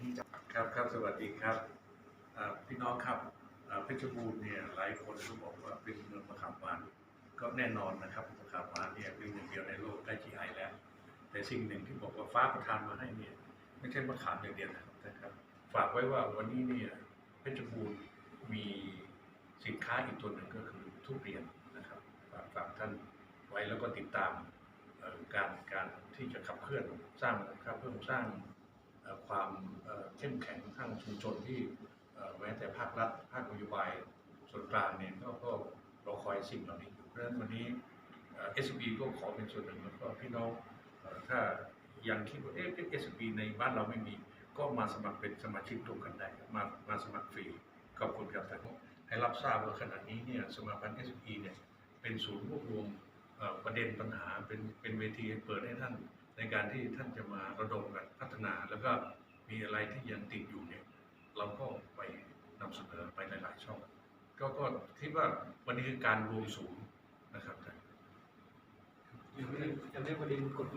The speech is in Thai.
ที่จะครับครับสวัสดีครับพี่น้องครับเพชรบูรณ์เนี่ยหลายคนก็บอกว่าเป็นเมืองมะขามหวานก็แน่นอนนะครับมะขามหวานเนี่ยเป็นหนึ่งเดียวในโลกได้ GI แล้ว แต่สิ่งหนึ่งที่บอกว่าฟ้าประทานมาให้เนี่ยไม่ใช่มะขามอย่างเดียวนะครับนะครับ ฝากไว้ว่าวันนี้เนี่ยเพชรบูรณ์มีสินค้าอีกตัวหนึ่งก็คือทุเรียนนะครับฝากฝากท่านไว้แล้วก็ติดตามการการที่จะขับเคลื่อนสร้างขับเพิ่มสร้าง ความเข้มแข็งทางชุมชนที่แม้แต่ภาครัฐภาคนโยบายส่วนกลางเนี่ยก็ก็รอคอยสิ่งเหล่านี้อยู่เพราะฉะนั้นวันนี้เอสบีก็ขอเป็นส่วนหนึ่งแล้วก็พี่น้องถ้ายังคิดว่าเอ๊ะเอสบีในบ้านเราไม่มี ก็มาสมัครเป็นสมาชิกร่วมกันได้มามาสมัครฟรีขอบคุณครับท่านให้รับทราบว่าขณะนี้เนี่ยสมาพันธ์เอสบีเนี่ยเป็นศูนย์รวบรวมประเด็นปัญหาเป็นเป็นเวทีเปิดให้ท่าน ในการที่ท่านจะมาระดมกันพัฒนา แล้วก็มีอะไรที่ยังติดอยู่เนี่ย เราก็ไปนำเสนอไปหลาย ๆ ช่อง ก็ก็คิดว่าวันนี้คือการรวมศูนย์นะครับยังไม่ยังไม่ประเด็นกฎ